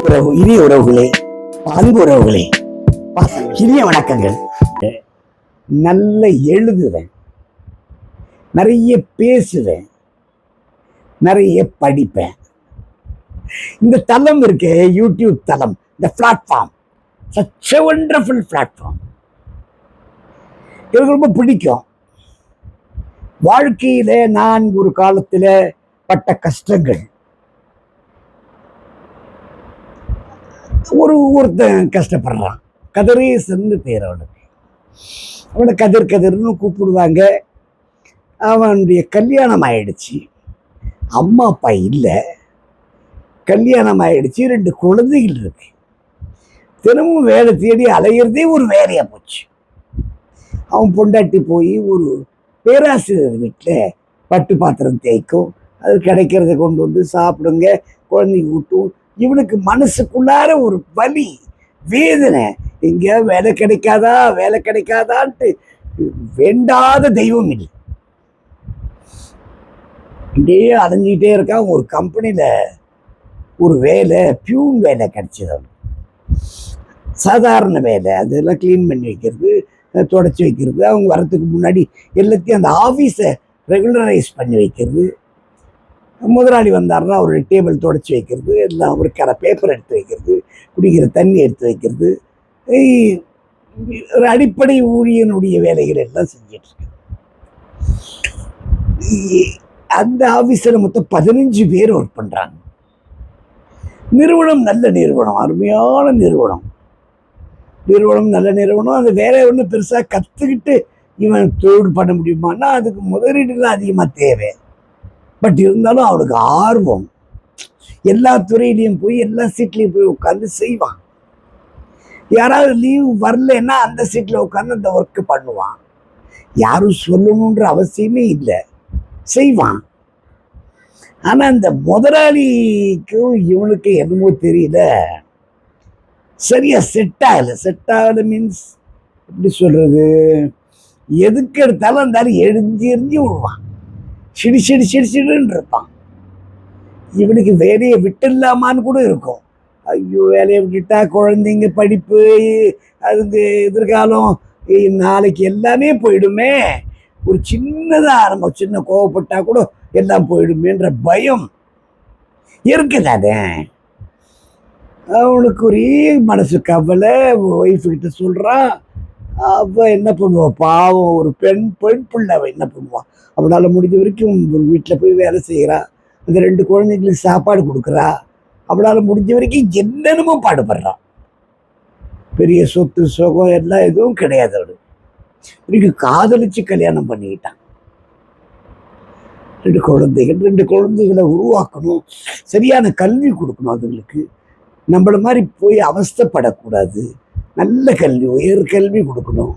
உறவு இனிய உறவுகளே அன்பு உறவுகளே இனிய வணக்கங்கள். நல்ல எழுதுவேன். நிறைய பேசுவேன். நிறைய படிப்பேன். இந்த தளம் இருக்கு யூடியூப் தளம் இந்த பிளாட்ஃபார்ம் சச் ஒண்டர்ஃபுல் பிளாட்ஃபார்ம் எனக்கு ரொம்ப பிடிக்கும். வாழ்க்கையில நான் ஒரு காலத்துல பட்ட கஷ்டங்கள். ஒரு ஒருத்தன் கஷ்டப்படுறான். கதிரேசன்னு பேர் அவனுக்கு அவனை கதிர் கதிர்னு கூப்பிடுவாங்க. அவனுடைய கல்யாணம் ஆயிடுச்சு. அம்மா அப்பா இல்லை. கல்யாணம் ஆயிடுச்சு. ரெண்டு குழந்தைகள் இருக்கு. தினமும் வேலை தேடி அலையிறதே ஒரு வேலையாக போச்சு. அவன் பொண்டாட்டி போய் ஒரு பேராசிரியர் வீட்டில் பட்டு பாத்திரம் தேய்க்கும். அது கிடைக்கிறத கொண்டு வந்து சாப்பிடுங்க. குழந்தைங்க ஊட்டும். இவனுக்கு மனசுக்குள்ளார ஒரு வலி வேதனை. எங்கேயா வேலை கிடைக்காதா வேலை கிடைக்காதான்ட்டு வேண்டாத தெய்வம் இல்லை. இப்படியே அலைஞ்சிக்கிட்டே இருக்கான் ஒரு கம்பெனியில் ஒரு வேலை பியூன் வேலை கிடைச்சது அவனுக்கு. சாதாரண வேலை அதெல்லாம் க்ளீன் பண்ணி வைக்கிறது தொடச்சி வைக்கிறது அவங்க வரத்துக்கு முன்னாடி எல்லாத்தையும் அந்த ஆஃபீஸை ரெகுலரைஸ் பண்ணி வைக்கிறது. முதலாளி வந்தாருன்னா ஒரு டேபிள் தொடச்சி வைக்கிறது எல்லாம் அவருக்கான பேப்பர் எடுத்து வைக்கிறது குடிக்கிற தண்ணி எடுத்து வைக்கிறது. ஒரு அடிப்படை ஊழியனுடைய வேலைகள் எல்லாம் செஞ்சிட்டு இருக்கு. அந்த ஆஃபீஸில் மொத்தம் பதினஞ்சு பேர் ஒர்க் பண்ணுறாங்க நிறுவனம் நல்ல நிறுவனம் அருமையான நிறுவனம். நிறுவனம் நல்ல நிறுவனம் அந்த வேலை ஒன்றும் பெருசாக கற்றுக்கிட்டு இவன் தொழில் பண்ண முடியுமான்னா அதுக்கு முதலீடுலாம் அதிகமாக தேவை. பட் இருந்தாலும் அவனுக்கு ஆர்வம். எல்லா துறையிலையும் போய் எல்லா சீட்லேயும் போய் உட்காந்து செய்வான். யாராவது லீவ் வரலன்னா அந்த சீட்டில் உட்காந்து அந்த ஒர்க்கு பண்ணுவான். யாரும் சொல்லணுன்ற அவசியமே இல்லை. செய்வான். ஆனால் இந்த முதலாளிக்கும் இவனுக்கு என்னமோ தெரியல. சரியா செட் ஆகலை. செட் ஆகலை மீன்ஸ் எப்படி சொல்றது? எதுக்கு எடுத்தாலும் அந்த எழுந்தி எரிஞ்சு விடுவான். சிடி சிடி சிடி சிடுன்னு இருப்பான். இவனுக்கு வேலையை விட்டுடலாமான்னு கூட இருக்கும். ஐயோ வேலையை விட்டுட்டா குழந்தைங்க படிப்பு அதுக்கு எதிர்காலம் நாளைக்கு எல்லாமே போயிடுமே. ஒரு சின்னதாக ஆரம்பம் சின்ன கோவப்பட்டா கூட எல்லாம் போயிடுமேன்ற பயம் இருக்குதானே அவனுக்கு ஒரே மனசு கவலை ஒய்ஃபு கிட்ட சொல்கிறான் அவ என்ன பண்ணுவா? பாவம் ஒரு பெண் பெண் பிள்ளை அவ என்ன பண்ணுவாள் அவனால முடிஞ்ச வரைக்கும் ஒரு வீட்டில் போய் வேலை செய்கிறா அந்த ரெண்டு குழந்தைங்களுக்கு சாப்பாடு கொடுக்குறா. அவளால் முடிஞ்ச வரைக்கும் என்னென்னமோ பாடுபடுறான் பெரிய சொத்து சுகம் எல்லாம் எதுவும் கிடையாது அவனுக்கு இன்னைக்கு காதலிச்சு கல்யாணம் பண்ணிக்கிட்டான் ரெண்டு குழந்தைகள் ரெண்டு குழந்தைகளை உருவாக்கணும். சரியான கல்வி கொடுக்கணும் அதுங்களுக்கு. நம்மள மாதிரி போய் அவஸ்தைப்படக்கூடாது. நல்ல கல்வி உயர்கல்வி கொடுக்கணும்.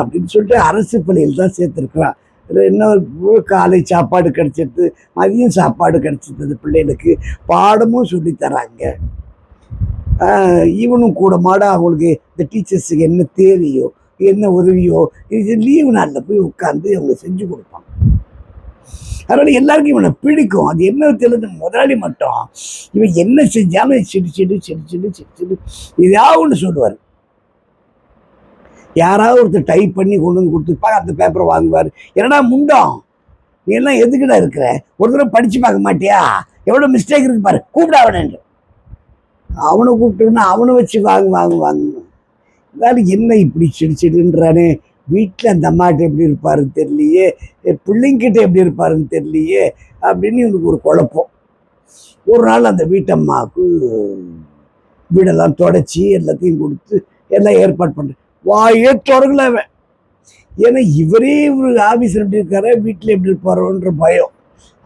அப்படின்னு சொல்லிட்டு அரசு பள்ளியில் தான் சேர்த்துருக்குறான் இன்னொரு காலை சாப்பாடு கிடைச்சிது மதியம் சாப்பாடு கிடைச்சிது பிள்ளைகளுக்கு. பாடமும் சொல்லித்தராங்க இவனும் கூட மாட அவங்களுக்கு இந்த டீச்சர்ஸுக்கு என்ன தேவையோ என்ன உதவியோ இது லீவு நாளில் போய் உட்காந்து அவங்க செஞ்சு கொடுப்பாங்க. அதனால எல்லாருக்கும் இவனை பிடிக்கும். அது என்ன தெரிஞ்ச முதலாளி மட்டும் இவன் என்ன செஞ்சாலும் சிடு சிடு சிடு சிடு சிடு சிடு. ஒன்று சொல்லுவார். யாராவது ஒருத்தர் டைப் பண்ணி கொண்டு வந்து கொடுத்துருப்பாங்க அந்த பேப்பரை வாங்குவார். என்னடா முண்டம் நீ எல்லாம் எதுக்குடா இருக்கிற? ஒரு தடவை படித்து பார்க்க மாட்டியா? எவ்வளோ மிஸ்டேக் இருக்கு பாரு. கூப்பிட அவனு அவனை கூப்பிட்டுன்னா அவனை வச்சு வாங்க வாங்க வாங்க. இருந்தாலும் என்ன இப்படி சிடு சிடுன்றானே? வீட்டில் அந்த அம்மாட்ட எப்படி இருப்பாருன்னு தெரியலையே. பிள்ளைங்கிட்ட எப்படி இருப்பாருன்னு தெரியலையே. அப்படின்னு இவனுக்கு ஒரு குழப்பம். ஒரு நாள் அந்த வீட்டம்மாவுக்கு வீடெல்லாம் தொடச்சி எல்லாத்தையும் கொடுத்து எல்லாம் ஏற்பாடு பண்ணுறேன் வாயே தொடங்கல அவன். ஏன்னா இவரே இவர் ஆஃபீஸில் எப்படி இருக்காரு வீட்டில் எப்படி இருப்பாரோன்ற பயம்.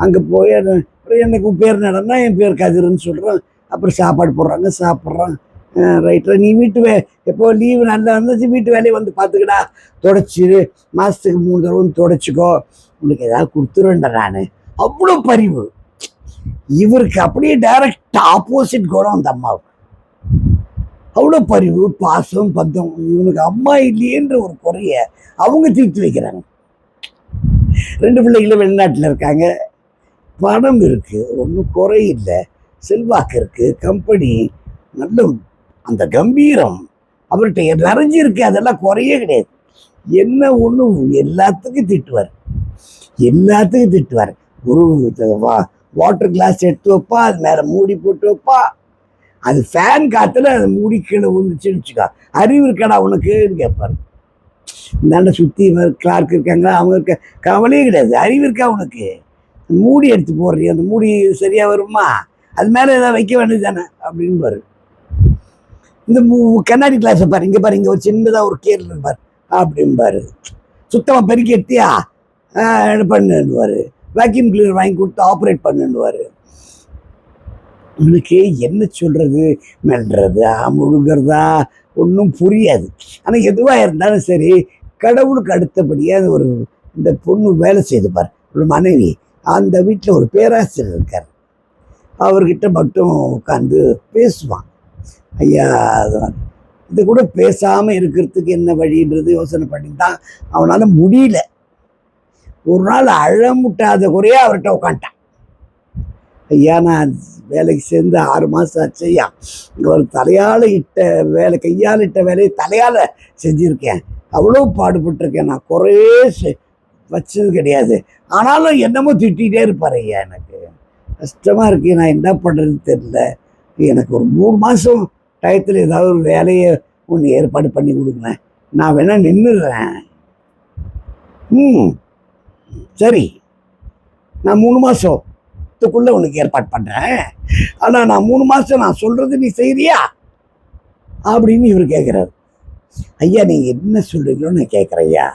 அங்கே போய் அப்புறம் எனக்கு பேர் நடனா என் பேர் கதிர்னு சொல்கிறேன் அப்புறம் சாப்பாடு போடுறாங்க சாப்பிட்றான். ரைட்டா நீ வீட்டு வே எப்போ லீவு நல்லா இருந்துச்சு வீட்டு வேலையை வந்து பார்த்துக்கடா. தொடச்சிடு மாதத்துக்கு மூணு தடவை வந்து தொடச்சிக்கோ. உனக்கு ஏதாவது கொடுத்துருவேன்டா நான். அவ்வளோ பரிவு. இவருக்கு அப்படியே டைரக்ட் ஆப்போசிட் குணம் அந்த அம்மாவுக்கு அவ்வளோ பரிவு பாசம் பத்தம் இவனுக்கு அம்மா இல்லையேன்ற ஒரு குறைய அவங்க தீர்த்து வைக்கிறாங்க. ரெண்டு பிள்ளைகளும் வெளிநாட்டில் இருக்காங்க. பணம் இருக்குது ஒன்றும் குறை இல்லை. செல்வாக்கு இருக்குது கம்பெனி நல்ல அந்த கம்பீரம் அவர்கிட்ட நிறைஞ்சிருக்கு அதெல்லாம் குறையே கிடையாது. என்ன ஒன்று எல்லாத்துக்கும் திட்டுவார். எல்லாத்துக்கும் திட்டுவார். ஒரு வா வாட்டர் கிளாஸ் எடுத்து வைப்பா அது மேலே மூடி போட்டு வைப்பா. அது ஃபேன் காத்துல அது மூடி கீழே விழுந்துச்சுன்னு அறிவு இருக்காடா உனக்குன்னு கேட்பாரு. இந்தாண்ட சுற்றி கிளார்க் இருக்காங்க அவங்க இருக்க கவலையே கிடையாது. அறிவு இருக்கா உனக்கு? மூடி எடுத்து போடுறிய? அந்த மூடி சரியாக வருமா? அது மேலே ஏதாவது வைக்க வேண்டியது தானே அப்படின்னு பாரு இந்த மூ- கண்ணாடி கிளாஸை பாரு. இங்கே பாரு இங்கே ஒரு சின்னதாக ஒரு கேர்ல பாரு. அப்படிம்பாரு சுத்தமாக பெருக்கி எடுத்தியா? பண்ணுவார் வேக்யூம் கிளீனர் வாங்கி கொடுத்து ஆப்ரேட் பண்ணுவார் உனக்கு என்ன சொல்கிறது மெல்றதா முழுகிறதா ஒன்றும் புரியாது. ஆனால் எதுவாக இருந்தாலும் சரி கடவுளுக்கு அடுத்தபடியாக ஒரு இந்த பொண்ணு வேலை செய்து பார். ஒரு மனைவி அந்த வீட்டில் ஒரு பேராசிரியர் இருக்கார். அவர்கிட்ட மட்டும் உட்காந்து பேசுவான் ஐயா அதான் இது கூட பேசாமல் இருக்கிறதுக்கு என்ன வழின்றது யோசனை பண்ணி தான் அவனால் முடியல. ஒரு நாள் அழமுட்டாத குறையா அவர்கிட்ட உட்காந்துட்டான் ஐயா நான் வேலைக்கு சேர்ந்து ஆறு மாதம் ஆச்சு இங்கே ஒரு தலையால் இட்ட வேலை கையால் இட்ட வேலையை தலையால் செஞ்சுருக்கேன். அவ்வளோ பாடுபட்டிருக்கேன் நான். குறையே செ- வச்சது கிடையாது. ஆனாலும் என்னமோ திட்டிகிட்டே இருப்பார் ஐயா எனக்கு. கஷ்டமாக இருக்கு. நான் என்ன பண்ணுறதுன்னு தெரில எனக்கு ஒரு மூணு மாதம் டயத்தில் ஏதாவது ஒரு வேலையை ஒன்று ஏற்பாடு பண்ணி கொடுங்க நான் வேணால் நின்றுடுறேன் ம். சரி. நான் மூணு மாதம் மாதத்துக்குள்ளே உனக்கு ஏற்பாடு பண்ணுறேன் ஆனால் நான் மூணு மாதம் நான் சொல்கிறது நீ செய்கிறியா அப்படின்னு இவர் கேட்குறாரு ஐயா நீங்கள் என்ன சொல்கிறீங்களோ நான் கேட்குறையா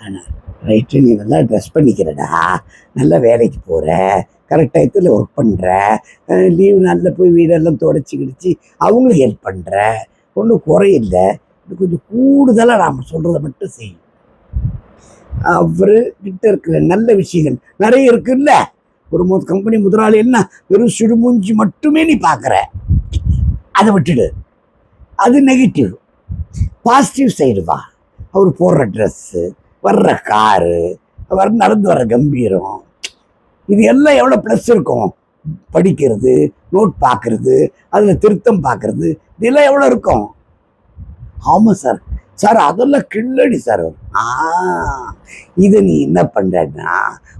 ஆனால் ரைட்டு நீ நல்லா ட்ரெஸ் பண்ணிக்கிறடா. நல்லா வேலைக்கு போகிற கரெக்ட் டயத்தில் ஒர்க் பண்ணுற லீவு நல்லா போய் வீடெல்லாம் தொடச்சி கிடச்சி அவங்களும் ஹெல்ப் பண்ணுற ஒன்றும் குறையில்லை கொஞ்சம் கூடுதலாக நாம் சொல்கிறத மட்டும் செய்யும் அவர் கிட்ட இருக்கிற நல்ல விஷயங்கள் நிறைய இருக்குல்ல? ஒரு மொ கம்பெனி முதலாளி என்ன? வெறும் சுடுமூஞ்சி மட்டுமே நீ பார்க்குற. அதை விட்டுடு. அது நெகட்டிவ் பாசிட்டிவ் சைடு வா. அவர் போடுற ட்ரெஸ்ஸு வர்ற காரு வர நடந்து வர கம்பீரம். இது எல்லாம் எவ்வளோ ப்ளஸ் இருக்கும்? படிக்கிறது நோட் பார்க்கறது அதில் திருத்தம் பார்க்கறது இதெல்லாம் எவ்வளோ இருக்கும்? ஆமாம் சார் சார் அதெல்லாம் கிள்ளடி சார் ஆ. இதை நீ என்ன பண்ணுறன்னா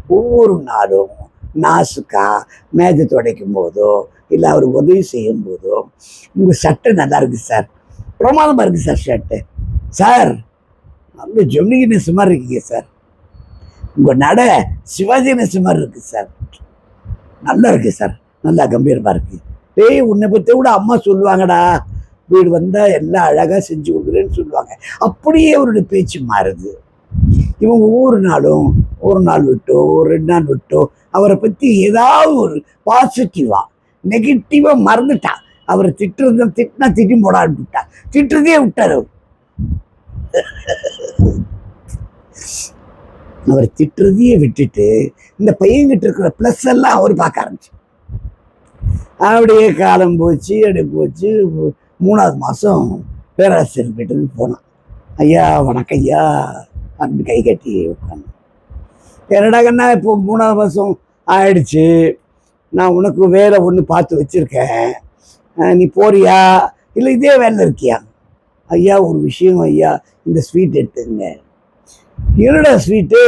ஒவ்வொரு நாளும் நாசுக்கா மேஜை துடைக்கும் போதோ இல்லை அவருக்கு உதவி செய்யும் போதோ உங்கள் சட்டை நல்லா இருக்குது சார் பிரமாதமாக இருக்குது சார் ஷர்ட்டு சார் நல்ல ஜெமினி கணேசன் மாதிரி இருக்கீங்க சார் உங்கள் நட சிவாஜி கணேசன் மாதிரி இருக்குது சார் நல்லா இருக்கு சார் நல்லா கம்பீரமாக இருக்குது டேய் உன்னை பற்றி கூட அம்மா சொல்லுவாங்கடா. வீடு வந்தால் எல்லாம் அழகாக செஞ்சு கொடுக்குறேன்னு சொல்லுவாங்க. அப்படியே அவருடைய பேச்சு மாறுது. இவன் ஒவ்வொரு நாளும் ஒரு நாள் விட்டோ ஒரு ரெண்டு நாள் விட்டோ அவரை பற்றி ஏதாவது ஒரு பாசிட்டிவாக நெகட்டிவாக மறந்துட்டா. அவரை திட்டுறத திட்டினா திட்டி போட விட்டான் திட்டுறதே விட்டார் அவர். அவர் திட்டுறதையே விட்டுட்டு இந்த பையன்கிட்ட இருக்கிற ப்ளஸ் எல்லாம் அவர் பார்க்க ஆரம்பிச்சு. அப்படியே காலம் போச்சு அப்படியே போச்சு. மூணாவது மாதம் பேராசிரியர் வீட்டுக்கு போனான். ஐயா வணக்கம் ஐயா. அப்படின்னு கை கட்டி உட்காந்து என்னடா கண்ணா இப்போ மூணாவது வருஷம் ஆயிடுச்சு. நான் உனக்கு வேலை ஒன்று பார்த்து வச்சுருக்கேன். நீ போறியா? இல்லை இதே வேலை இருக்கியா? ஐயா ஒரு விஷயம் ஐயா இந்த ஸ்வீட் எடுத்துங்க. என்னடா ஸ்வீட்டு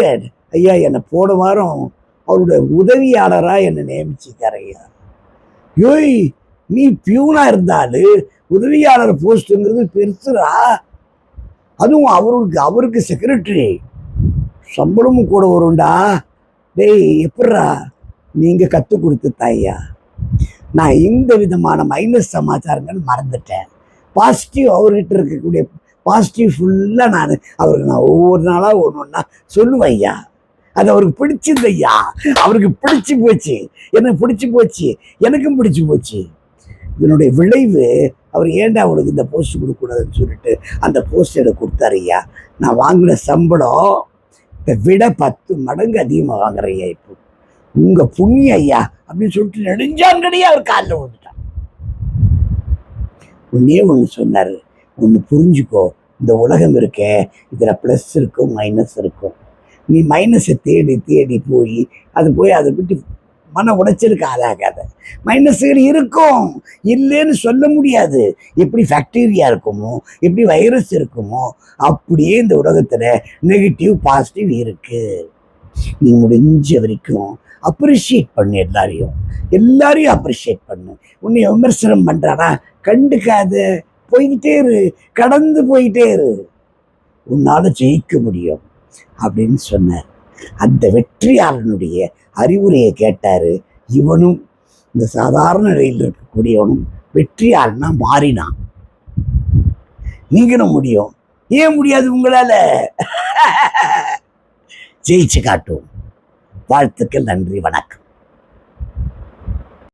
ஐயா என்னை போன வாரம் அவருடைய உதவியாளராக என்னை நியமிச்சிருக்காரு ஐயா. யோய் நீ பியூனாக இருந்தாலும் உதவியாளர் போஸ்ட்டுங்கிறது பெருசுடா. அதுவும் அவருக்கு அவருக்கு செக்ரட்டரி சம்பளமும் கூட வரும்டா. டேய் எப்பட்றா? நீங்கள் கற்றுக் கொடுத்து தாய்யா. நான் இந்த விதமான மைனஸ் சமாச்சாரங்கள் மறந்துட்டேன். பாசிட்டிவ் அவர்கிட்ட இருக்கக்கூடிய பாசிட்டிவ் ஃபுல்லாக நான் அவருக்கு நான் ஒவ்வொரு நாளாக ஒன்று ஒன்றா சொல்லுவேன் ஐயா. அது அவருக்கு பிடிச்சது ஐயா. அவருக்கு பிடிச்சி போச்சு. எனக்கு பிடிச்சி போச்சு. எனக்கும் பிடிச்சி போச்சு. இதனுடைய விளைவு அவர் ஏன்டா அவனுக்கு இந்த போஸ்ட் கொடுக்கக்கூடாதுன்னு சொல்லிட்டு அந்த போஸ்ட் எனக்கு கொடுத்தாரு ஐயா. நான் வாங்கின சம்பளம் இதை விட பத்து மடங்கு அதிகமாக வாங்குறேன் ஐயா இப்போ. உங்கள் புண்ணிய ஐயா அப்படின்னு சொல்லிட்டு நெடுஞ்சாங்கடியே அவர் காலில் விழுந்துட்டான் ஒன்னே ஒன்று சொன்னார். ஒன்று புரிஞ்சுக்கோ. இந்த உலகம் இருக்கே இதில் ப்ளஸ் இருக்கும் மைனஸ் இருக்கும். நீ மைனஸை தேடி தேடி போய் அது போய் அதை விட்டு மன உடைச்சலுக்கு ஆளாகாத. மைனஸுகள் இருக்கும். இல்லைன்னு சொல்ல முடியாது. எப்படி ஃபேக்டீரியா இருக்குமோ எப்படி வைரஸ் இருக்குமோ அப்படியே இந்த உலகத்தில் நெகட்டிவ் பாசிட்டிவ் இருக்கு. நீ முடிஞ்ச வரைக்கும் அப்ரிஷியேட் பண்ணு எல்லாரையும். எல்லாரையும் அப்ரிஷியேட் பண்ணு. உன்னை விமர்சனம் பண்ணுறானா கண்டுக்காத. போய்கிட்டே இரு. கடந்து போயிட்டே இரு. உன்னால் ஜெயிக்க முடியும். அப்படின்னு சொன்னார். அந்த வெற்றியாளனுடைய அறிவுரையை கேட்டாரு. இவனும் இந்த சாதாரண நிலையில் இருக்கக்கூடியவனும் வெற்றியாளனா மாறினான். நீங்களும் முடியும். ஏன் முடியாது உங்களால? ஜெயிச்சு காட்டும். வாழ்த்துக்கள் நன்றி வணக்கம்.